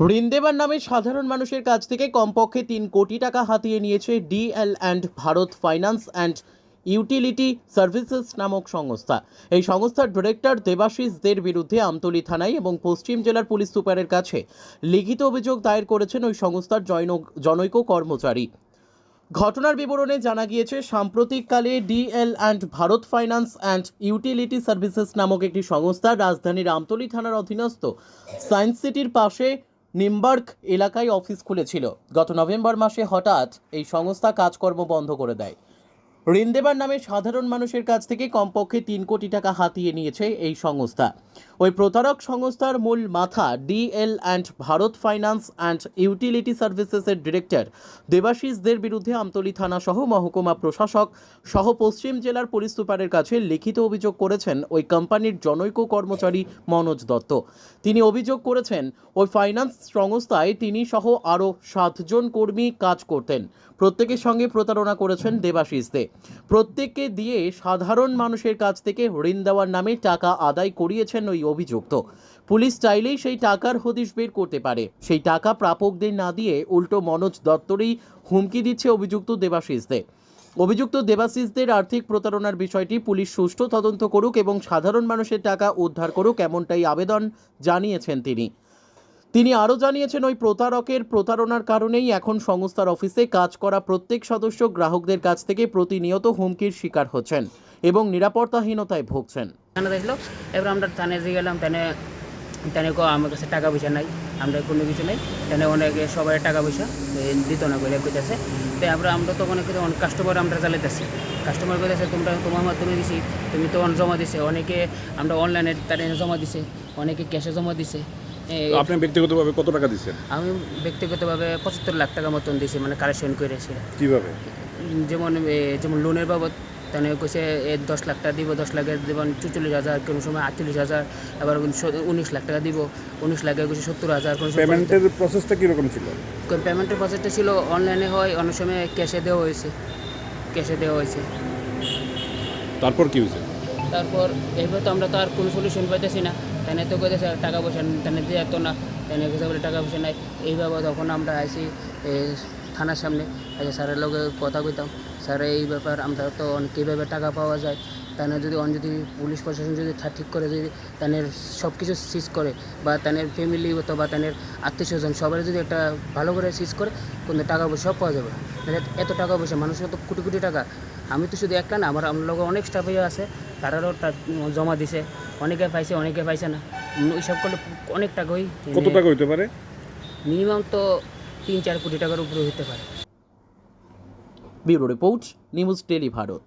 ঋণ দেবার নামে সাধারণ মানুষের কাছ থেকে কমপক্ষে তিন কোটি টাকা হাতিয়ে নিয়েছে DL and Bharat finance and utility services নামক সংস্থা। এই সংস্থার ডিরেক্টর দেবাশিস দের বিরুদ্ধে আমতলী থানায় এবং পশ্চিম জেলার পুলিশ সুপারের কাছে লিখিত অভিযোগ দায়ের করেছেন ওই সংস্থার জৈন- জনৈক কর্মচারী। ঘটনার বিবরণে জানা গিয়েছে, সাম্প্রতিককালে DL and Bharat finance and utility services নামক একটি সংস্থা রাজধানীর আমতলী থানার অধীনস্থ সায়েন্স সিটির পাশে নিমবার্গ এলাকায় অফিস খুলেছিল। গত নভেম্বর মাসে হঠাৎ এই সংস্থা কাজকর্ম বন্ধ করে দেয়। ঋণ দেবার নামে সাধারণ মানুষের কাছ থেকে কমপক্ষে তিন কোটি টাকা হাতিয়ে নিয়েছে এই সংস্থা। ওই প্রতারক সংস্থার মূল মাথা DL and Bharat finance and utility সার্ভিসেসের director দেবাশিসদের বিরুদ্ধে আমতলী থানা সহ মহকুমা প্রশাসক সহ পশ্চিম জেলার পুলিশ সুপারের কাছে লিখিত অভিযোগ করেছেন ওই কোম্পানির জনৈক কর্মচারী মনোজ দত্ত। তিনি অভিযোগ করেছেন, ওই ফাইন্যান্স সংস্থায় তিনি সহ আরও সাতজন কর্মী কাজ করতেন। প্রত্যেকের সঙ্গে প্রতারণা করেছেন দেবাশিস দে। প্রত্যেককে দিয়ে সাধারণ মানুষের কাছ থেকে ঋণ দেওয়ার নামে টাকা আদায় করিয়েছেন ওই অভিযুক্ত। পুলিশ চাইলেই সেই টাকার হদিশ বের করতে পারে। সেই টাকা প্রাপকদের না দিয়ে উল্টো মনোজ দত্তরই হুমকি দিচ্ছে অভিযুক্ত দেবাশিস দে অভিযুক্ত দেবাশিসদের আর্থিক প্রতারণার বিষয়টি পুলিশ সুষ্ঠু তদন্ত করুক এবং সাধারণ মানুষের টাকা উদ্ধার করুক এমনটাই আবেদন জানিয়েছেন তিনি। তিনি আরও জানিয়েছেন, ওই প্রতারকের প্রতারণার কারণেই এখন সংস্থার অফিসে কাজ করা প্রত্যেক সদস্য গ্রাহকদের কাছ থেকে প্রতিনিয়ত হুমকির শিকার হচ্ছেন এবং নিরাপত্তাহীনতায় ভুগছেন। থানা দেখল এবার আমরা থানায় দিয়ে গেলাম থানে কো আমার কাছে টাকা পয়সা নাই আমরা কোনো কিছু নেই থানে অনেকে সবাই টাকা পয়সা দিত না বলে কইতেছে। তাই আমরা আমরা তো অনেক অনেক কাস্টমার আমরা চালাইতেছি। কাস্টমার কইতেছে তোমরা তোমার মাধ্যমে দিছি তুমি তো জমা দিছে। অনেকে আমরা অনলাইনে তার জমা দিছে অনেকে ক্যাশে জমা দিছে। আপনি ব্যক্তিগতভাবে কত টাকা দিচ্ছেন আমি ব্যক্তিগতভাবে পঁচাত্তর লাখ টাকা মতন দিছি মানে কালেকশন করে সেটা। কীভাবে? যেমন যেমন লোনের বাবদ তাহলে কইছে এ দশ লাখ টাকা দিব দশ লাখের দেবেন চুচল্লিশ হাজার কোনো সময় আটচল্লিশ হাজার আবার উনিশ লাখ টাকা দিব উনিশ লাখে কইছে সত্তর হাজার কোনো পেমেন্টের প্রসেসটা কীরকম ছিল? পেমেন্টের প্রসেসটা ছিল অনলাইনে হয় অনেক সময় ক্যাশে দেওয়া হয়েছে ক্যাশে দেওয়া হয়েছে। তারপর কি হয়েছে? তারপর এইভাবে তো আমরা তো আর কোনো সলিউশন পাইতেছি না তাই তো কইতেছে টাকা পয়সা তাই দিয়ে তো না তাই বলে টাকা পয়সা নাই। এইভাবে তখন আমরা আইসি এ, থানার সামনে। আচ্ছা স্যারের লগে কথা কইতাম স্যার এই ব্যাপার আমরা তো অনেক কীভাবে টাকা পাওয়া যায়? তাদের যদি অন যদি পুলিশ প্রশাসন যদি ঠিক করে যদি তাদের সব কিছু সিজ করে বা তাদের ফ্যামিলি অথবা তাদের আত্মীয় স্বজন সবাই যদি একটা ভালো করে সিজ করে কিন্তু টাকা পয়সা সব পাওয়া যাবে। নাহলে এত টাকা পয়সা মানুষের তো কোটি কোটি টাকা। আমি তো শুধু একটা না আমার আমার লগে অনেক স্টাফ আছে তারারও টা- জমা দিছে। অনেকে পাইছে অনেকে পাইছে না। ওইসব করলে অনেক টাকাই কত টাকা হইতে পারে? মিনিমাম তো তিন চার কোটি টাকার উপরে হতে পারে। Bureau report news tele Bharat.